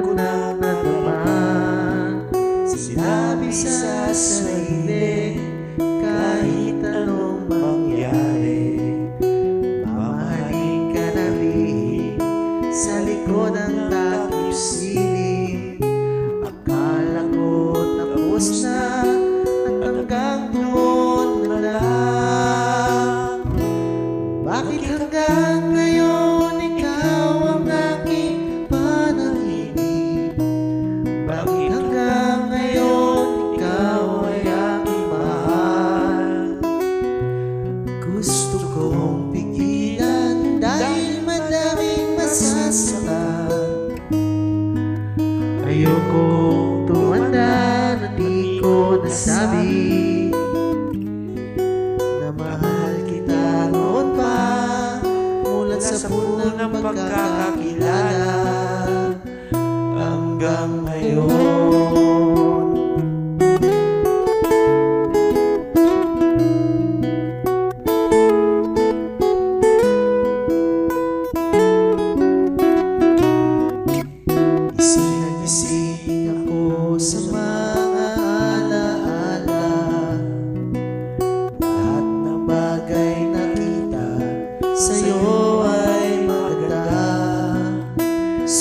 ko na naman Sinabi sa sarili Kahit anong mangyari Mamahalin ka na rin. Sa likod ng takip silim Akala ko tapos na At hanggang doon na lang. Bakit nasabi Na mahal kita noon pa Mulat sa punang pagkakakilala. Hanggang ngayon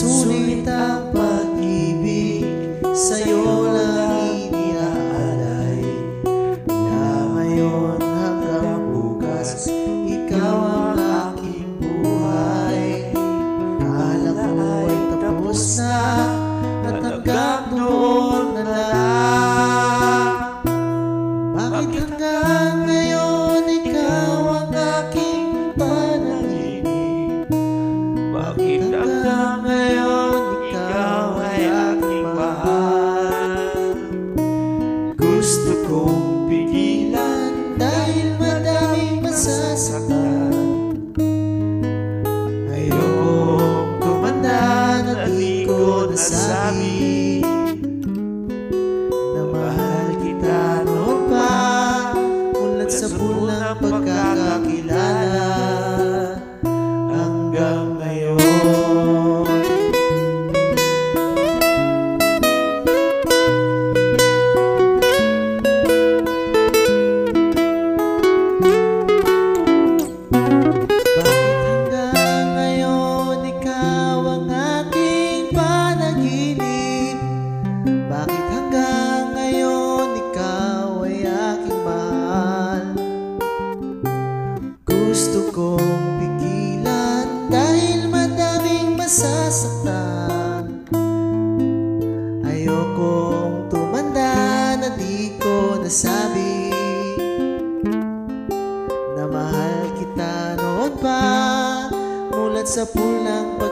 Sunita Hanggang masasaktan Ayokong tumanda na di ko nasabi Na mahal kita noon pa. Mulat sa pulang pag